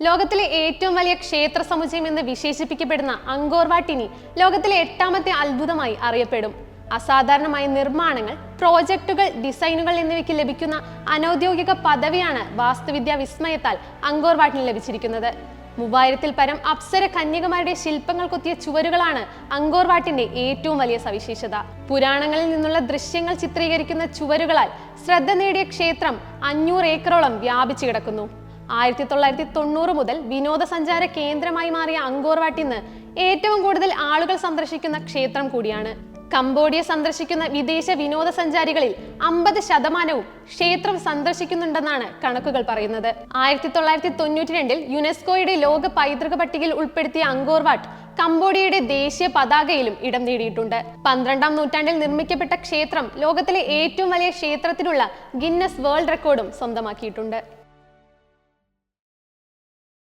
ലോകത്തിലെ ഏറ്റവും വലിയ ക്ഷേത്ര സമുച്ചയം എന്ന് വിശേഷിപ്പിക്കപ്പെടുന്ന അങ്കോർവാട്ടിനി ലോകത്തിലെ എട്ടാമത്തെ അത്ഭുതമായി അറിയപ്പെടും. അസാധാരണമായ നിർമ്മാണങ്ങൾ പ്രോജക്റ്റുകൾ ഡിസൈനുകൾ എന്നിവയ്ക്ക് ലഭിക്കുന്ന അനൗദ്യോഗിക പദവിയാണ് വാസ്തുവിദ്യാ വിസ്മയത്താൽ അങ്കോർവാട്ടിന് ലഭിച്ചിരിക്കുന്നത്. മൂവായിരത്തിൽ പരം അപ്സര കന്യകമാരുടെ ശില്പങ്ങൾ കൊത്തിയ ചുവരുകളാണ് അങ്കോർവാട്ടിന്റെ ഏറ്റവും വലിയ സവിശേഷത. പുരാണങ്ങളിൽ നിന്നുള്ള ദൃശ്യങ്ങൾ ചിത്രീകരിക്കുന്ന ചുവരുകളാൽ ശ്രദ്ധ നേടിയ ക്ഷേത്രം അഞ്ഞൂറ് ഏക്കറോളം വ്യാപിച്ചു കിടക്കുന്നു. ആയിരത്തി തൊള്ളായിരത്തി തൊണ്ണൂറ് മുതൽ വിനോദസഞ്ചാര കേന്ദ്രമായി മാറിയ അങ്കോർവാട്ടിന്ന് ഏറ്റവും കൂടുതൽ ആളുകൾ സന്ദർശിക്കുന്ന ക്ഷേത്രം കൂടിയാണ്. കംബോഡിയ സന്ദർശിക്കുന്ന വിദേശ വിനോദസഞ്ചാരികളിൽ അമ്പത് ശതമാനവും ക്ഷേത്രം സന്ദർശിക്കുന്നുണ്ടെന്നാണ് കണക്കുകൾ പറയുന്നത്. ആയിരത്തി തൊള്ളായിരത്തി തൊണ്ണൂറ്റി രണ്ടിൽ യുനെസ്കോയുടെ ലോക പൈതൃക പട്ടികയിൽ ഉൾപ്പെടുത്തിയ അങ്കോർവാട്ട് കംബോഡിയയുടെ ദേശീയ പതാകയിലും ഇടം നേടിയിട്ടുണ്ട്. പന്ത്രണ്ടാം നൂറ്റാണ്ടിൽ നിർമ്മിക്കപ്പെട്ട ക്ഷേത്രം ലോകത്തിലെ ഏറ്റവും വലിയ ക്ഷേത്രത്തിനുള്ള ഗിന്നസ് വേൾഡ് റെക്കോർഡും സ്വന്തമാക്കിയിട്ടുണ്ട്.